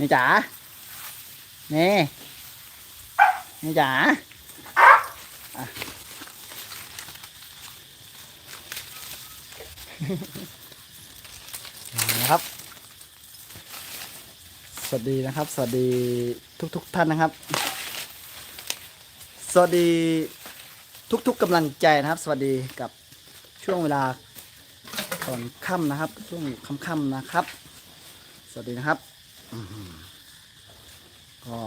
นี่จ๋านี่นี่จ๋านะครับ สวัสดีนะครับ สวัสดีทุกๆทท่านนะครับ สวัสดีทุกๆกกำลังใจนะครับ สวัสดีกับช่วงเวลาตอนค่ำนะครับ ช่วงค่ำๆนะครับ สวัสดีนะครับ ก็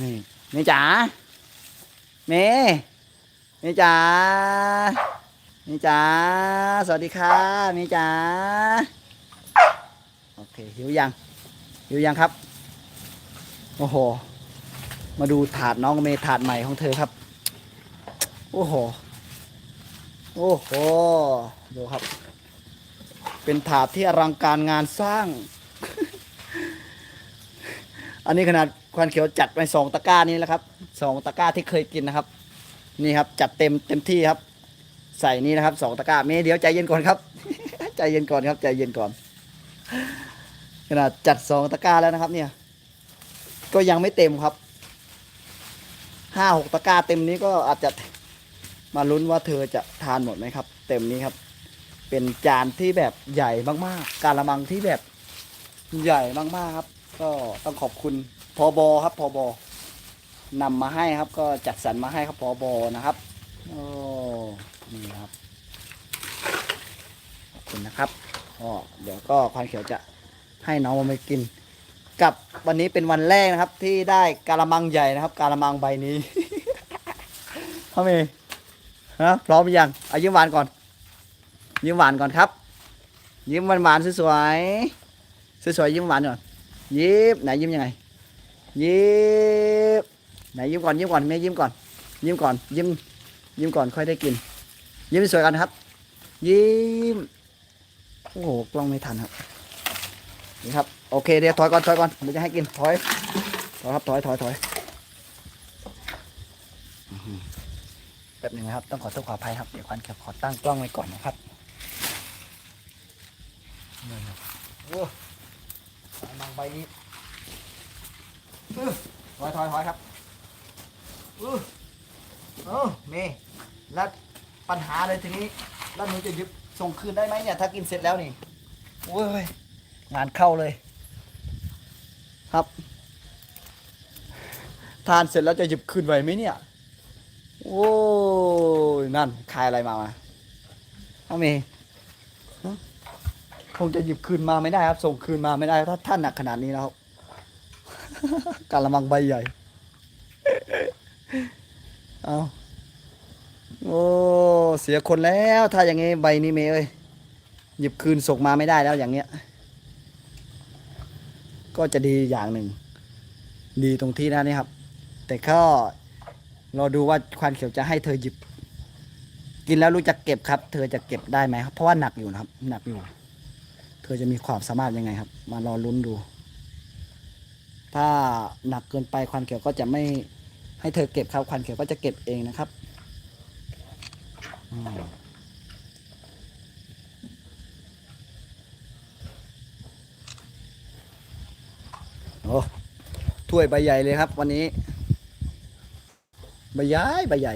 นี่เมจ๋าเมเมจ๋าเมจ๋าสวัสดีค่ะเมจ๋าโอเคหิวยังหิวยังครับ โอ้โห มาดูถาดน้องเมถาดใหม่ของเธอครับ โอ้โห โอ้โห ดูครับ เป็นถาดที่อลังการงานสร้าง อันนี้ขนาดควันเขียวจัดไปสองตะกร้านี้แล้วครับสองตะกร้าที่เคยกินนะครับ นี่ครับ จัดเต็มเต็มที่ครับ ใส่นี่นะครับสองตะกร้าเมย์เดี๋ยวใจเย็นก่อนครับ ใจเย็นก่อนครับ ใจเย็นก่อน ขนาดจัดสองตะกร้าแล้วนะครับ เนี่ย ก็ยังไม่เต็มครับห้าหกตะกร้าเต็มนี้ก็อาจจะมาลุ้นว่าเธอจะทานหมดไหมครับ เต็มนี้ครับ เป็นจานที่แบบใหญ่มากๆ การละมังที่แบบใหญ่มากๆครับ ก็ต้องขอบคุณพอบอครับพอบอนำมาให้ครับ ก็จัดสรรมาให้ครับพอบอนะครับโอ้นี่ครับขอบคุณนะครับก็เดี๋ยวก็ควานเขียวจะให้น้องมาไปกิน กับวันนี้เป็นวันแรกนะครับ ที่ได้กาละมังใหญ่นะครับ กาละมังใบนี้เขามีฮะพร้อมหรือยังอายิ้มหวานก่อน ยิ้มหวานก่อนครับ ยิ้มหวานหวานสวยๆสวยๆยิ้มหวานก่อนยิ้มไหนยิ้มยังไง ยิ้มไหนยิ้มก่อนยิ้มก่อนแม่ยิ้มก่อน ยิ้มก่อน ยิ้ม ยิ้มก่อนค่อยได้กิน ยิ้มสวยกันครับ ยิ้มโอ้โหกล้องไม่ทันครับนี่ครับโอเคเดี๋ยวถอยก่อนถอยก่อนเดี๋ยวจะให้กินถอยถอยครับถอยถอยถอยแป๊บหนึงนะครับ ต้องขอโทษขออภัยครับ เดี๋ยวควันแคบขอตั้งกล้องไว้ก่อนนะครับนี่ครับโอ้มังใบนี้อื้อถ อยถอยครับอื้อโอ้เมย์แล้วปัญหาเลยทีนี้ แล้วหนูจะยึดส่งคืนได้ไหมเนี่ย ถ้ากินเสร็จแล้วนี่โอ้ยงานเข้าเลย ครับ ทานเสร็จแล้วจะหยิบคืนไหวไหมเนี่ย โอ้ยนั่นขายอะไรมามาเอาเมย์คงจะหยิบคืนมาไม่ได้ครับ ส่งคืนมาไม่ได้ถ้าท่านหนักขนาดนี้แล้ว การละมังใบใหญ่ เอาโอ้ เสียคนแล้ว ถ้าอย่างงี้ใบนี้เมย์เอ้ย หยิบคืนส่งมาไม่ได้แล้วอย่างเงี้ย ก็จะดีอย่างหนึ่ง ดีตรงที่นั่นนี่ครับ แต่ก็รอดูว่าควันเขียวจะให้เธอหยิบ กินแล้วรู้จักเก็บครับ เธอจะเก็บได้ไหมครับ เพราะว่าหนักอยู่นะครับ หนักอยู่ เธอจะมีความสามารถยังไงครับ มารอลุ้นดู ถ้าหนักเกินไปควันเขียวก็จะไม่ให้เธอเก็บครับควันเขียวก็จะเก็บเองนะครับโอ้ถ้วยใบใหญ่เลยครับ วันนี้ ใบใหญ่ใบใหญ่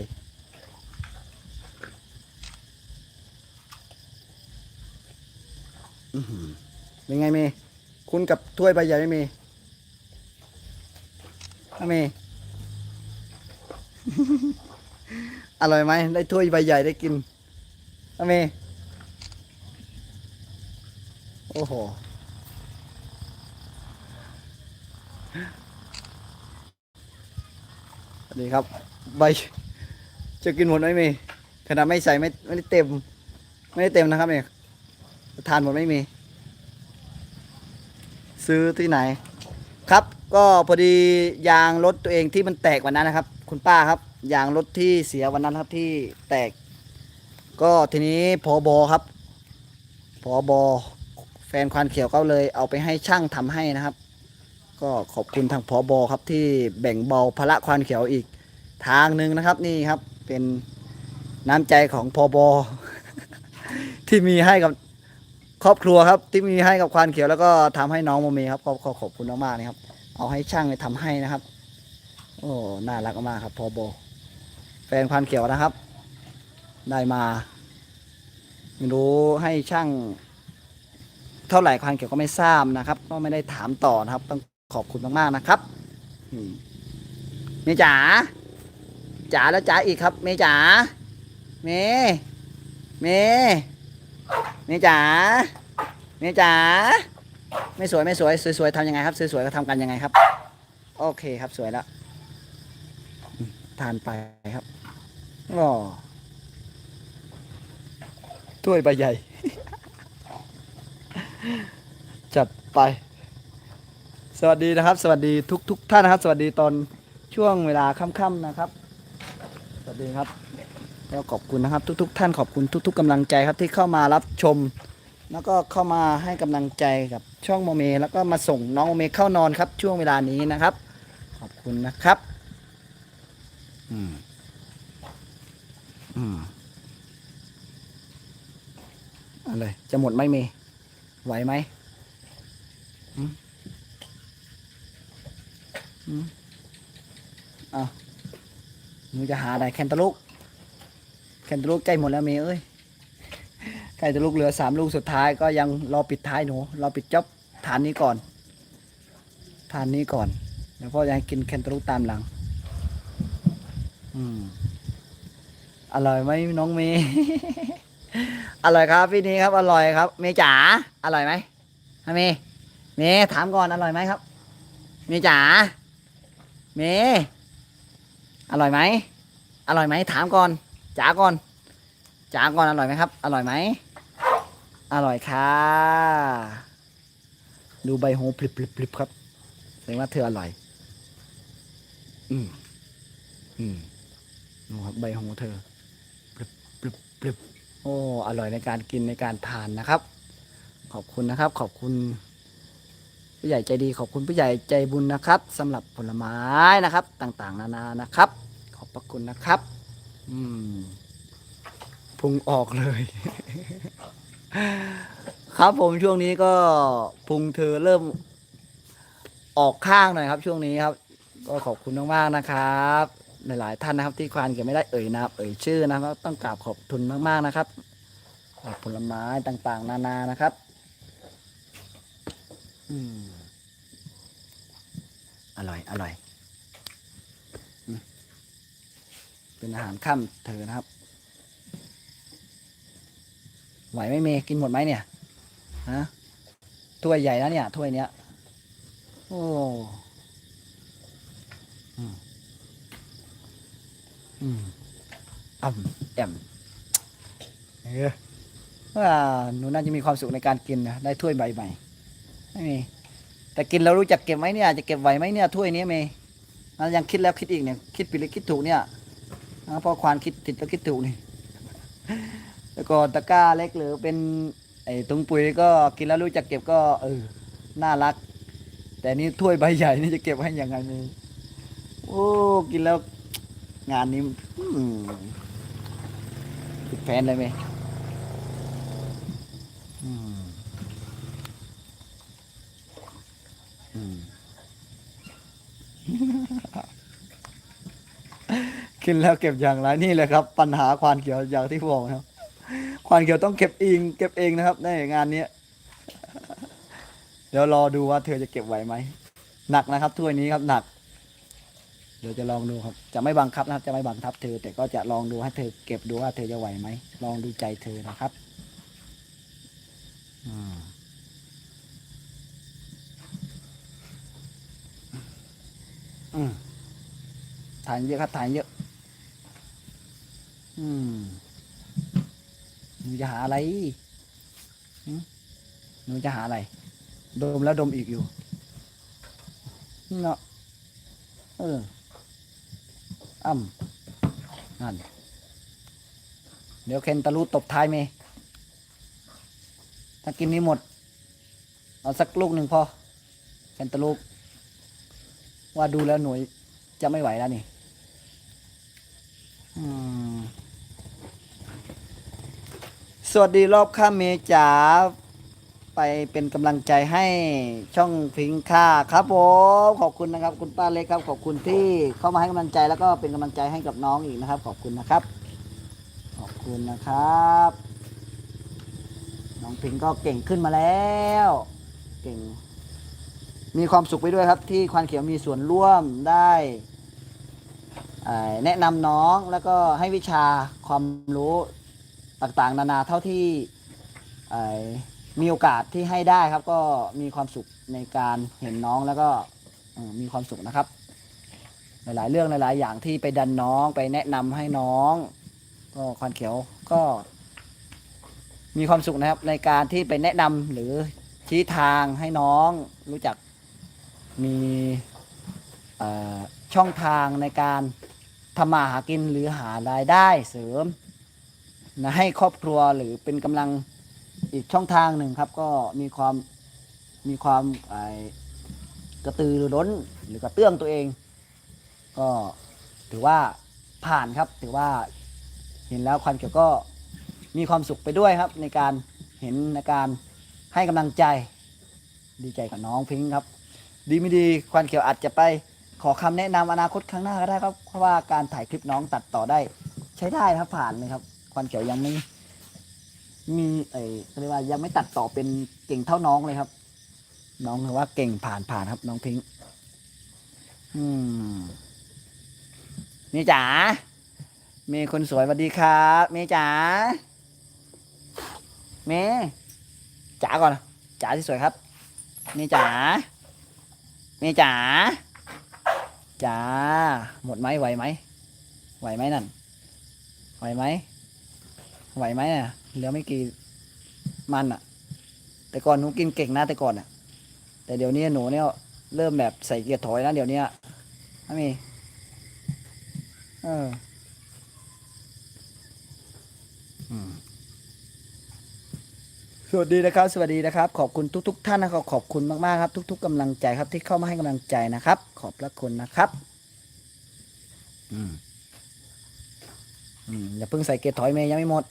เป็นไงเมย์คุณกับถ้วยใบใหญ่ไหมเม ย์ฮะเมย์ อร่อยไหมได้ถ้วยใบใหญ่ได้กินฮะเมย์ โอ้โหสวัสดีครับ ใบ จะกินหมดไหมเมย์ขนาดไม่ใส่ไม่ไม่ได้เต็ม ไม่ได้เต็มนะครับเนี่ยทานหมดไหม่มี ซื้อที่ไหนครับ ก็พอดียางรถตัวเองที่มันแตกวันนั้นนะครับ คุณป้าครับ ยางรถที่เสียวันนั้นครับที่แตก ก็ทีนี้พอบอครับพอบอแฟนควันเขียวก็เลยเอาไปให้ช่างทำให้นะครับ ก็ขอบคุณทางพอบอครับที่แบ่งเบาภาระควานเขียวอีกทางหนึ่งนะครับนี่ครับเป็นน้ำใจของพอบอที่มีให้กับครอบครัวครับที่มีให้กับควานเขียวแล้วก็ทำให้น้องโมเมครับขอขอขอบคุณมากๆนะครับ เอาให้ช่างไปทำให้นะครับ โอ้น่ารักมากครับพอโบ แฟนควานเขียวนะครับ ได้มาไม่รู้ให้ช่าง เท่าไหร่ควานเขียวก็ไม่ทราบนะครับ ก็ไม่ได้ถามต่อนะครับ ต้องขอบคุณมากๆนะครับอืมเมย์จ๋าจ๋าแล้วจ๋าอีกครับ เมย์จ๋าเมย์เมย์เมย์จ๋าเมย์จ๋า ไม่สวยไม่สวยสวยๆทำยังไงครับ สวยๆก็ทำกันยังไงครับ โอเคครับสวยแล้วทานไปครับอ๋อถ้วยใบใหญ่ จัดไป สวัสดีนะครับ สวัสดีทุกทุกท่านนะครับ สวัสดีตอนช่วงเวลาค่ำๆนะครับ สวัสดีครับ แล้วขอบคุณนะครับ ทุก ๆ ท่านขอบคุณทุก ๆกำลังใจครับที่เข้ามารับชม แล้วก็เข้ามาให้กำลังใจกับช่องโมเม แล้วก็มาส่งน้องโมเมเข้านอนครับ ช่วงเวลานี้นะครับ ขอบคุณนะครับ อืมอืมอะไรจะหมดไหมเมไหวไหมเอาหนูจะหาอะไรแคนตาลูกแคนตาลูกใกล้หมดแล้วเมเอ้ย ล้จะลูกเหลือสามลูกสุดท้ายก็ยังรอปิดท้ายหนูรอปิดจ็อบฐานนี้ก่อนฐานนี้ก่อนแล้วพ่อยังกินแคนตาลูกตามหลัง อืมอร่อยไหมน้องเมย์อร่อยครับพี่นี้ครับ อร่อยครับ เมย์จ๋าอร่อยไหมฮะเมย์เมย์ถามก่อนอร่อยไหมครับ เมย์จ๋าเมย์อร่อยไหมอร่อยไหมถามก่อนจ๋าก่อนจ๋าก่อนอร่อยไหมครับ อร่อยไหม อร่อยค่ะ ดูใบโหพลิบพลิบพลิบครับแสดงว่าเธออร่อย อืมอืมดูครับใบโหเธอพลิบพลิบพลิบโอ้อร่อยในการกินในการทานนะครับ ขอบคุณนะครับ ขอบคุณผู้ใหญ่ใจดีขอบคุณผู้ใหญ่ใจบุญนะครับสำหรับผลไม้นะครับ ต่างๆ นานานะครับ ขอบพระคุณนะครับ อืมพุงออกเลย ครับผมช่วงนี้ก็พุงเธอเริ่มออกข้างหน่อยครับ ช่วงนี้ครับ ก็ขอบคุณมากๆนะครับ หลายๆท่านนะครับที่ควานเก็บไม่ได้เอ่ยนามเอ่ยชื่อนะครับ ต้องกราบขอบคุณมากๆนะครับผลไม้ต่างๆ นานานะครับ อืมอร่อย อร่อย เป็นอาหารค่ำเธอนะครับ ไหวไหมเมย์กินหมดไหมเนี่ยฮะถ้วยใหญ่แล้วเนี่ยถ้วยเนี้ยโอ้อืมอืมอ่ำแอมเออว่าหนูน่าจะมีความสุขในการกินนะได้ถ้วยใบใหม่ไม่มีแต่กินแล้วรู้จักเก็บไหมเนี่ยจะเก็บไหวไหมเนี่ยถ้วยนี้เมย์นะยังคิดแล้วคิดอีกเนี่ยคิดผิดหรือคิดถูกเนี่ยนะเพราะควานคิดผิดแล้วคิดถูกนี่ แล้วก็ตะกร้าเล็กหรือเป็นไอ้ตุงปุ๋ยก็กินแล้วรู้จักเก็บก็เออน่ารัก แต่นี่ถ้วยใบใหญ่นี่จะเก็บให้ยังไงนี่โอ้กินแล้วงานนี้อืมผิดแผนเลยไหมอืมอืมกินแล้วเก็บอย่างไรนี่แหละครับ ปัญหาควานเขียวอย่างที่บอกนะครับ ควานเขียวต้องเก็บเองเก็บเองนะครับในงานเนี้ยเดี๋ยวรอดูว่าเธอจะเก็บไหวไหมหนักนะครับถ้วยนี้ครับหนัก เดี๋ยวจะลองดูครับ จะไม่บังคับนะครับ จะไม่บังคับเธอ แต่ก็จะลองดูให้เธอเก็บดูว่าเธอจะไหวไหมลองดูใจเธอนะครับอืมอืมทานเยอะครับทานเยอะ อืม หนูจะหาอะไรหนูจะหาอะไร ดมแล้วดมอีกอยู่เนาะเอออ่ำนั่น เดี๋ยวเคนตะลุตบท้ายเมถ้ากินนี้หมด เอาสักลูกหนึ่งพอเคนตะลุว่าดูแล้วหน่วยจะไม่ไหวแล้วนี่ อืม สวัสดีรอบค่ำเมจ๋าไปเป็นกำลังใจให้ช่องพิงค่าครับผมขอบคุณนะครับ คุณป้าเล็กครับ ขอบคุณที่เข้ามาให้กำลังใจแล้วก็เป็นกำลังใจให้กับน้องอีกนะครับ ขอบคุณนะครับ ขอบคุณนะครับ น้องพิงก็เก่งขึ้นมาแล้ว เก่ง มีความสุขไปด้วยครับ ที่ควานเขียวมีส่วนร่วมได้แนะนำน้องแล้วก็ให้วิชาความรู้ ต่างๆ นานาเท่าที่มีโอกาสที่ให้ได้ครับ ก็มีความสุขในการเห็นน้องแล้วก็มีความสุขนะครับ หลายๆ เรื่องหลาย ๆ อย่างที่ไปดันน้องไปแนะนำให้น้อง ก็ควานเขียวก็ มีความสุขนะครับ ในการที่ไปแนะนำหรือชี้ทางให้น้องรู้จักมีช่องทางในการทำมาหากินหรือหารายได้เสริม นะให้ครอบครัวหรือเป็นกำลังอีกช่องทางหนึ่งครับ ก็มีความมีความกระตือรือร้นหรือกระเตื้องตัวเอง ก็ถือว่าผ่านครับ ถือว่าเห็นแล้วควันเขียวก็มีความสุขไปด้วยครับ ในการเห็นในการให้กำลังใจดีใจกับน้องพิงค์ครับ ดีไม่ดีควันเขียวอาจจะไปขอคำแนะนำอนาคตข้างหน้าก็ได้ครับเพราะว่าการถ่ายคลิปน้องตัดต่อได้ ใช้ได้ครับผ่านเลยครับ ควันเขียวยังไม่ มีเออเขาเรียกว่ายังไม่ตัดต่อเป็นเก่งเท่าน้องเลยครับ น้องถือว่าเก่งผ่านผ่านครับ น้องพิงค์อืมนี่จ๋าเมย์คนสวยสวัสดีครับ เมย์จ๋าเมย์จ๋าก่อนจ๋าที่สวยครับ เมย์จ๋าเมย์จ๋าจ๋าหมดไหมไหวไหมไหวไหมนั่นไหวไหม ไหวไหมน่ะเหลือไม่กี่มันอะ แต่ก่อนหนูกินเก่งนะแต่ก่อนอะ แต่เดี๋ยวนี้หนูเนี่ยเริ่มแบบใส่เกียร์ถอยนะเดี๋ยวนี้ไม่มีเออสวัสดีนะครับ สวัสดีนะครับ ขอบคุณทุกๆท่านนะครับขอบคุณมากๆครับ ทุก ๆกำลังใจครับที่เข้ามาให้กำลังใจนะครับ ขอบพระคุณนะครับ อืม อืมอย่าเพิ่งใส่เกตถอยเมย์ยังไม่หมด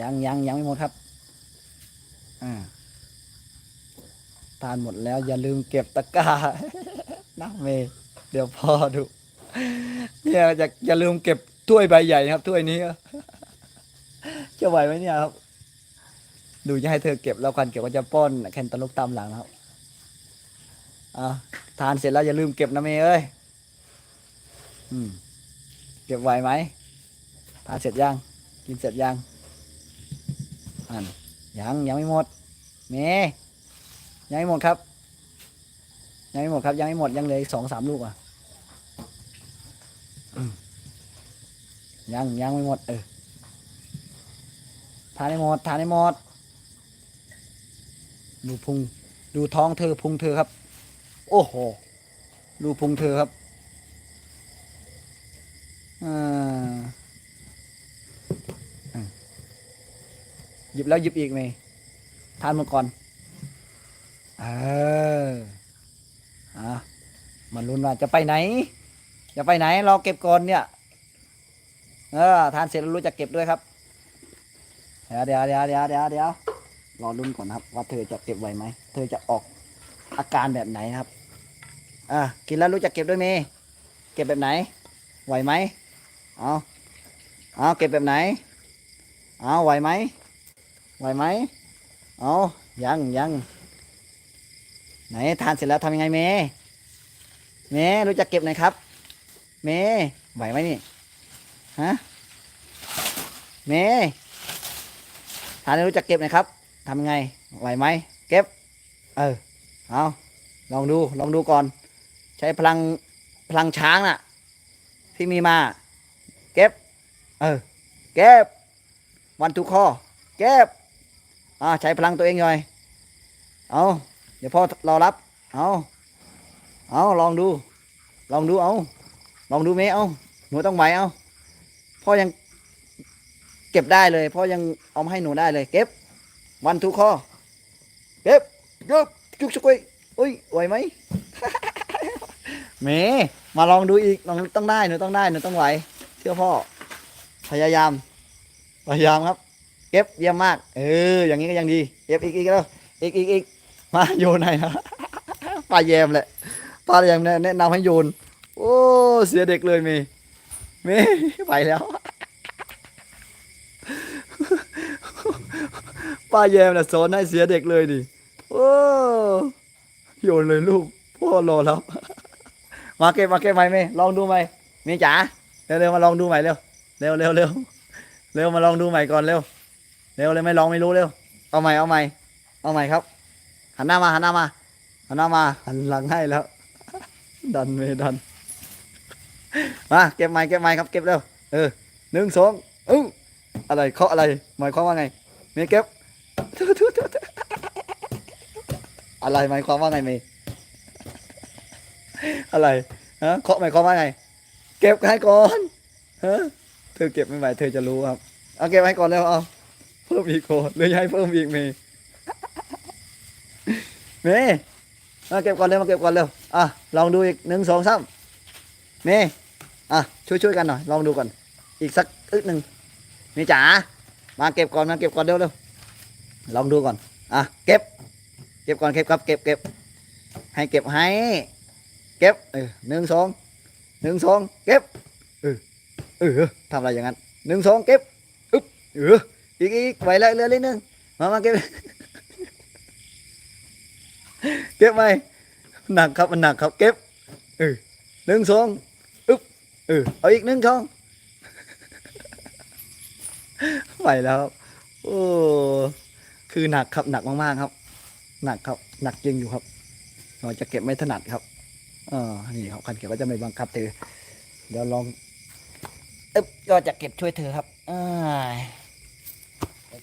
ยังยังยังไม่หมดครับ อ่าทานหมดแล้วอย่าลืมเก็บตะกร้านะเมย์เดี๋ยวพ่อดูเนี่ยอย่าอย่าลืมเก็บถ้วยใบใหญ่ครับถ้วยนี้จะไหวไหมเนี่ยครับ ดูจะให้เธอเก็บแล้วควันเก็บก็จะป้อนแคนตาลูกตามหลังครับอ่าทานเสร็จแล้วอย่าลืมเก็บนะเมย์เอ้ยอืมเก็บไหวไหม ทานเสร็จยัง กินเสร็จยังอันยังยังไม่หมดเมย์ยังไม่หมดครับ ยังไม่หมดครับ ยังไม่หมดยังเหลือสองสามลูกอะยังยังไม่หมดเออทานให้หมดทานให้หมดดูพุงดูท้องเธอพุงเธอครับ โอ้โหดูพุงเธอครับอ่าอะห ยิบแล้วหยิบอีกไหมทานมาก่อนเอออะมันรุนว่าจะไปไหน จะไปไหนรอเก็บก่อนเนี่ยเออทานเสร็จแล้วรู้จักเก็บด้วยครับเดี๋ยวเดี๋ยวเดี๋ยวเดี๋ยวเดี๋ยวเดี๋ยวรอรุ่นก่อนครับ ว่าเธอจะเก็บไหวไหมเธอจะออกอาการแบบไหนครับอะกินแล้วรู้จักเก็บด้วยเมย์เก็บแบบไหน ไหวไหมเอาเอาเก็บแบบไหนเอาไหวไหม ไหวไหมเอายังยังไหนทานเสร็จแล้วทำยังไงเมเมรู้จักเก็บหน่อยครับ เมไหวไหมนี่ฮะเมทานแล้วรู้จักเก็บหน่อยครับทำยังไงไหวไหมเก็บ เออเอาลองดูลองดูก่อน ใช้พลังพลังช้างน่ะ ที่มีมา เก็บ เออ เก็บ วันทุกข้อ เก็บ อ่าใช้พลังตัวเองหน่อย เอาเดี๋ยวพ่อรอรับ เอาเอาลองดู ลองดูเอา ลองดูเมเอาหนูต้องไหวเอา พ่อยังเก็บได้เลย พ่อยังเอามาให้หนูได้เลย เก็บ วันทุกข้อ เก็บเก็บจุกชุกไว้อุ้ยไหวไหมเมมาลองดูอีกลองต้องได้หนูต้องได้หนูต้องไหว เชื่อพ่อ พยายาม พยายามครับ เก็บเยี่ยมมาก เออ อย่างนี้ก็ยังดีเก็บอีกอีกแล้วอีกอีกอีกมาโยนให้นะปลาแยมแหละปลาแยมเนี่ยแนะนำให้โยน โอ้เสียเด็กเลยมย์เมย์ไปแล้วป้าแยมน่ะสอนให้เสียเด็กเลยดิโอ้โยนเลยลูกพ่อรอแล้วมาเก็บมาเก็บไหมเมลองดูไหมเมย์จ๋าเร็วเร็วมาลองดูใหม่เร็วเร็วเร็วเร็วเร็วมาลองดูใหม่ก่อนเร็ว เร็วเลยไม่ลองไม่รู้เร็ว เอาใหม่เอาใหม่เอาใหม่ครับ หันหน้ามาหันหน้ามาหันหน้ามาหันหลังให้แล้ว ดันเมย์ดันมาเก็บไม้เก็บไม้ครับเก็บเร็วเออหนึ่งสองเอออะไรเคาะอะไรหมายความว่าไงเมย์เก็บทุทุทุทุอะไรหมายความว่าไงเมย์อะไรฮะเคาะหมายความว่าไง เก็บให้ก่อนฮะเธอเก็บไม่ไหวเธอจะรู้ครับเอาเก็บให้ก่อนแล้วเอา เพิ่มอีกโคนหรือให้เพิ่มอีกเมย์เมย์มาเก็บก่อนเร็วมาเก็บก่อนเร็วอะลองดูอีกหนึ่งสองสามเมย์อะช่วยช่วยๆกันหน่อยลองดูก่อนอีกสักอึดหนึ่งเมย์จ๋ามาเก็บก่อนมาเก็บก่อนเร็วเร็วลองดูก่อนอะเก็บ เก็บก่อนเก็บครับเก็บเก็บให้เก็บให้ เก็บเออหนึ่งสองหนึ่งสองเก็บเออเออทำอะไรอย่างนั้นหนึ่งสองเก็บอึ๊บเออ อีกอีกไหวแล้วเหลือนิดนึงมามาเก็บเก็บไหมหนักครับมันหนักครับเก็บเออหนึ่งสองอึ๊บเออเอาอีกหนึ่งสองไหวแล้วครับโอ้คือหนักครับหนักมากๆครับ หนักครับหนักจริงอยู่ครับเราจะเก็บไม่ถนัดครับเออนี่ครับคันเก็บก็จะไม่บังคับเธอเดี๋ยวลองอึ๊บก็จะเก็บช่วยเธอครับอ่า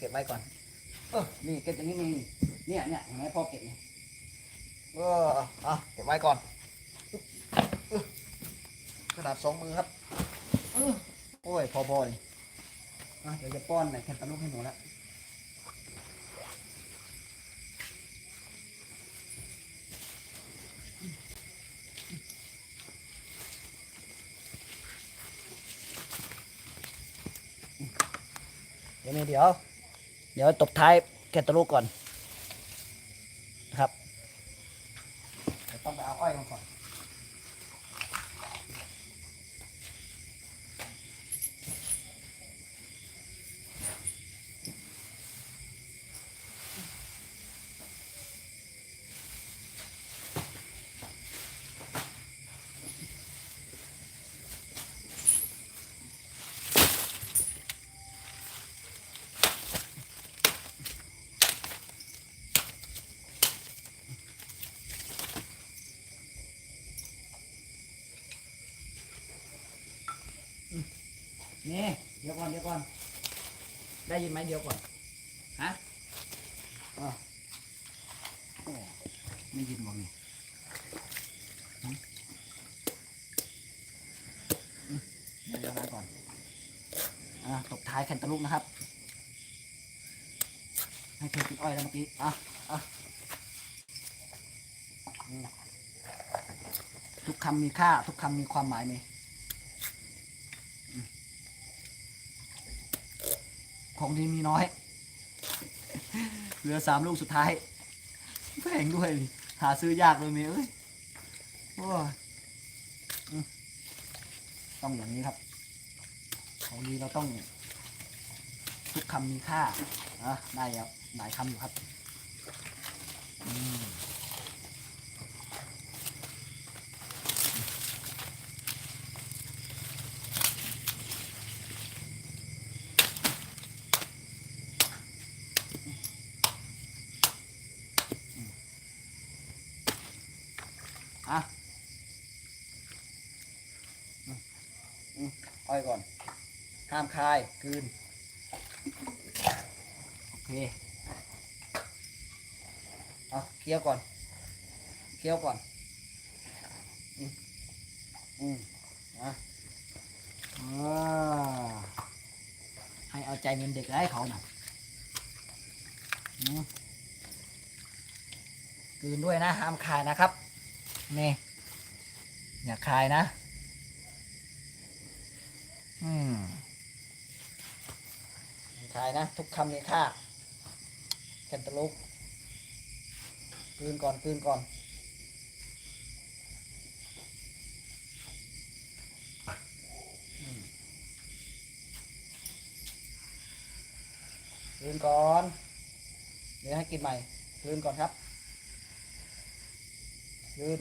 ก็บไว้ก่อน เออ นี่เก็บอย่างนี้นี่เนี่ยเนี่ยเห็นไหมพ่อเก็บเนี่ยเอออะเก็บไว้ก่อนอึ๊บอึ๊บขนาดสองมือครับเออโอ้ย พอพอเลยอะเดี๋ยวจะป้อนในแคนตาลูกให้หนูแล้วเดี๋ยวนี้เดี๋ยว เดี๋ยวตบท้ายแกตะลุกก่อนนะครับเดี๋ยวต้องไปเอาอ้อยมาก่อน นี่เดี๋ยวก่อนเดี๋ยวก่อน ได้ยินไหมเดี๋ยวก่อน ฮะอ๋อโอ้ไม่ยินบอกนี่อืมเดี๋ยวเดี๋ยวมาก่อน อะตบท้ายแคนตาลูกนะครับ ให้เธอกินอ้อยแล้วเมื่อกี้ อะ อะทุกคำมีค่า ทุกคำมีความหมายไหม ของดีมีน้อย เหลือสามลูกสุดท้ายแพงด้วยนี่หาซื้อยากเลยเมย์เอ้ยโอ้ยต้องอย่างนี้ครับของดีเราต้องทุกคำมีค่าอะได้แล้วหลายคำอยู่ครับ อืมอะอืมอืมอ้อยก่อน ห้าม คายคืน โอเค เอาเคี้ยวก่อน เคี้ยวก่อน อืมอืมอะอ่าให้เอาใจเงินเด็กให้เขาหน่อยอืมกลืนด้วยนะ ห้ามคายนะครับ นี่ อย่าคายนะ อืม อย่ายนะ ทุกคำมีค่าแคนตาลูปกลืนก่อนกลืนก่อนกลืนก่อน เดี๋ยวให้กินใหม่กลืนก่อนครับกลืน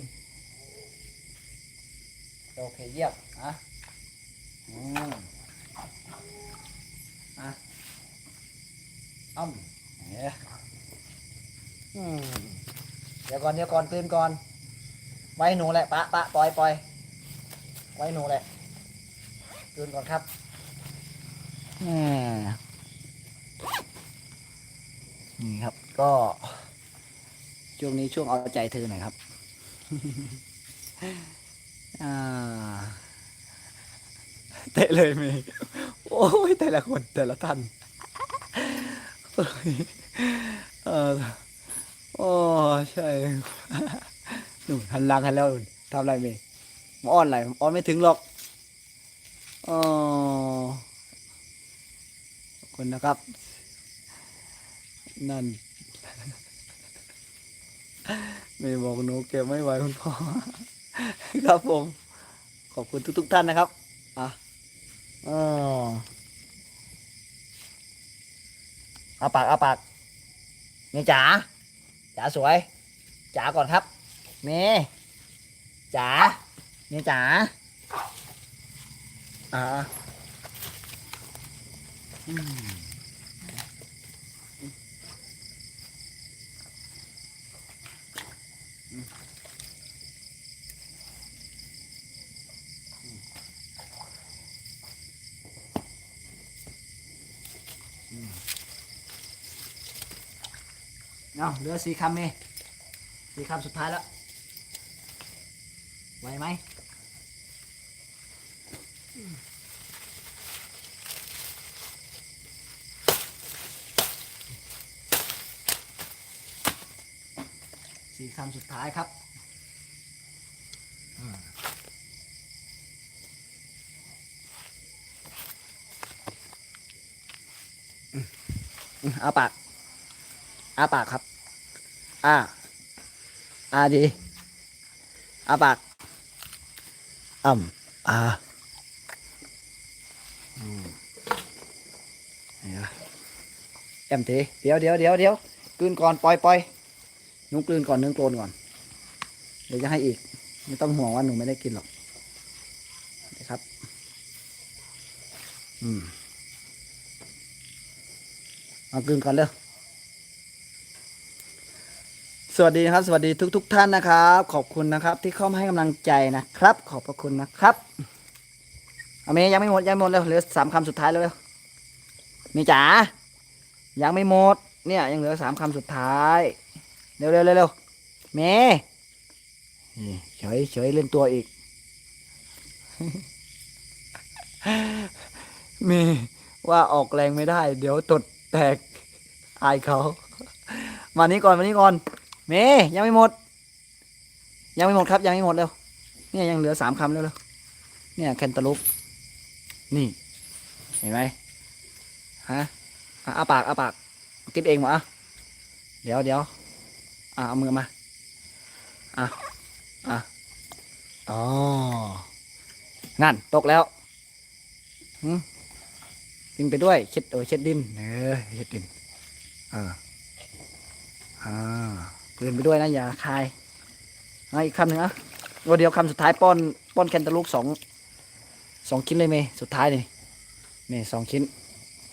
โอเคเยี่ยมอะอืมอะ อ้อมเนี่ยอืมเดี๋ยวก่อนเดี๋ยวก่อนกลืนก่อน ไว้หนูแหละปะปะปล่อยปล่อยไว้หนูแหละกลืนก่อนครับแหมนี่ครับ ก็ ช่วงนี้ช่วงเอาใจเธอหน่อยครับอ่าเตะเลยเมย์โอ้ยแต่ละคนแต่ละท่าน เออโอ้ใช่หนุ่มหันหลังหันแล้วทำอะไรเมย์มาอ้อนอะไรอ้อนไม่ถึงหรอกอ๋อคุณนะครับ นั่นไม่บอกหนูเก็บไม่ไหวคุณพ่อครับผม ขอบคุณทุก ๆ ท่านนะครับ อะอ๋อ อาปากเอาปากนี่จ๋าจ๋าสวยจ๋าก่อนครับนี่จ๋านี่จ๋าอ่า เอาะเหลือสี่คำเมสี่คำสุดท้ายแล้วไหวไหมสี่คำสุดท้ายครับอืมอืมอืมเอาปาก อาปากครับอาอาดีอาปากอ่ำอาอืมเนี่ยแอมทีเดี๋ยวเดี๋ยวเดี๋ยวเดี๋ยวกลืนก่อนปล่อยปล่อยหนูกลืนก่อนนึ่งโกลนก่อน เดี๋ยวจะให้อีก ไม่ต้องห่วงว่าหนูไม่ได้กินหรอกนะครับ อืมเอากลืนก่อนเร็ว สวัสดีครับ สวัสดีทุกๆท่านนะครับ ขอบคุณนะครับ ที่เข้ามาให้กำลังใจนะครับ ขอบพระคุณนะครับเอาเมย์ยังไม่หมดยังไม่หมดเลยเหลือสามคำสุดท้ายแล้วเร็วเมย์จ๋ายังไม่หมด เนี่ยยังเหลือสามคำสุดท้ายเร็วเร็วเร็วเร็วเมย์เฉยเฉยเล่นตัวอีกเมย์ว่าออกแรงไม่ได้ เดี๋ยวตดแตกอายเขามานี้ก่อนมานี้ก่อน เมย์ยังไม่หมด ยังไม่หมดครับ ยังไม่หมดเร็วเนี่ยยังเหลือสามคำแล้วเร็วเนี่ยแคนตาลูปนี่ เห็นไหมฮะอาปากอาปากกินเองมาอะเดี๋ยวเดี๋ยวอะเอามือมาอะอะอ๋อนั่นตกแล้วหืมกินไปด้วยเช็ดโอ้เช็ดดินเออเช็ดดินเอออ่า กลืนไปด้วยนะอย่าคายเอาอีกคำหนึ่งอะตัวเดียวคำสุดท้ายป้อนป้อนแคนตาลูปสองสองชิ้นเลยเมย์สุดท้ายนี่นี่สองชิ้น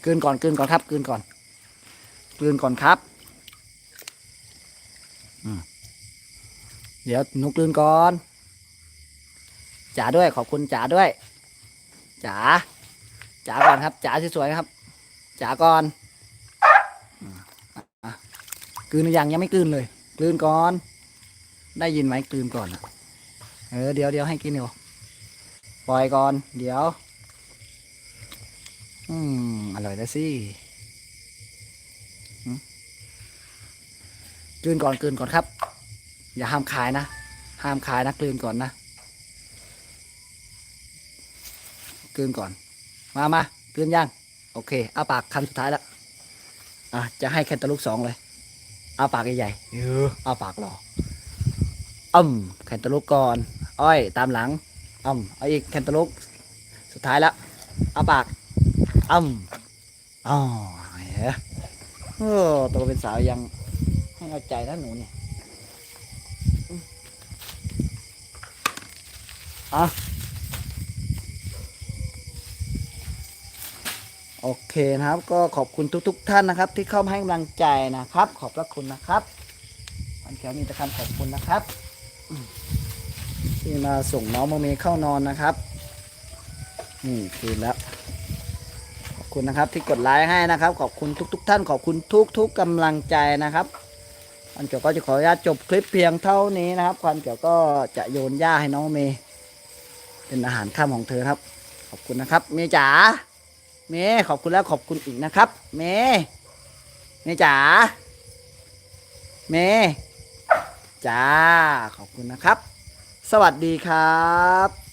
กลืนก่อนกลืนก่อนครับกลืนก่อนกลืนก่อนครับอืมเดี๋ยวหนุกลืนก่อนจ๋าด้วยขอบคุณจ๋าด้วยจ๋าจ๋าก่อนครับจ๋าสวยๆครับจ๋าก่อนกลืนหรือยังยังไม่กลืนเลย กลืนก่อน ได้ยินไหมกลืนก่อนเออเดี๋ยวเดี๋ยวให้กินเดี๋ยวปล่อยก่อน เดี๋ยว อืมอร่อยแล้วสิกลืนก่อนกลืนก่อนครับ อย่าห้ามขายนะ ห้ามขายนะกลืนก่อนนะกลืนก่อน มามากลืนยัง โอเค เอาปากคำสุดท้ายแล้วอะ จะให้แคนตาลูกสองเลย เอาปากใหญ่ๆเออเอาปากรออ่ำแคนตาลูกก่อน อ้อยตามหลังอ่ำเอาอีกแคนตาลูกสุดท้ายแล้วเอาปากอ่ำอ๋อเฮ้ยโอ้โตเป็นสาวยังให้เอาใจนะหนูเนี่ยอืมอะ โอเคนะครับ ก็ขอบคุณทุก ๆ ท่านนะครับ ที่เข้ามาให้กำลังใจนะครับ ขอบพระคุณนะครับวันเขียวมีต่คำขอบคุณนะครับที่มาส่งน้องโมเมเข้านอนนะครับนี่คืนแล้วขอบคุณนะครับที่กดไลค์ให้นะครับ ขอบคุณทุก ๆ ท่าน ขอบคุณทุก ๆกำลังใจนะครับควันเกี่ยวก็จะขออนุญาตจบคลิปเพียงเท่านี้นะครับควันเกี่ยวก็จะโยนหญ้าให้น้องเม เป็นอาหารค่ำของเธอครับ ขอบคุณนะครับเมย์จ๋า เมขอบคุณแล้วขอบคุณอีกนะครับ เมเมจ๋าเมจ้าขอบคุณนะครับ สวัสดีครับ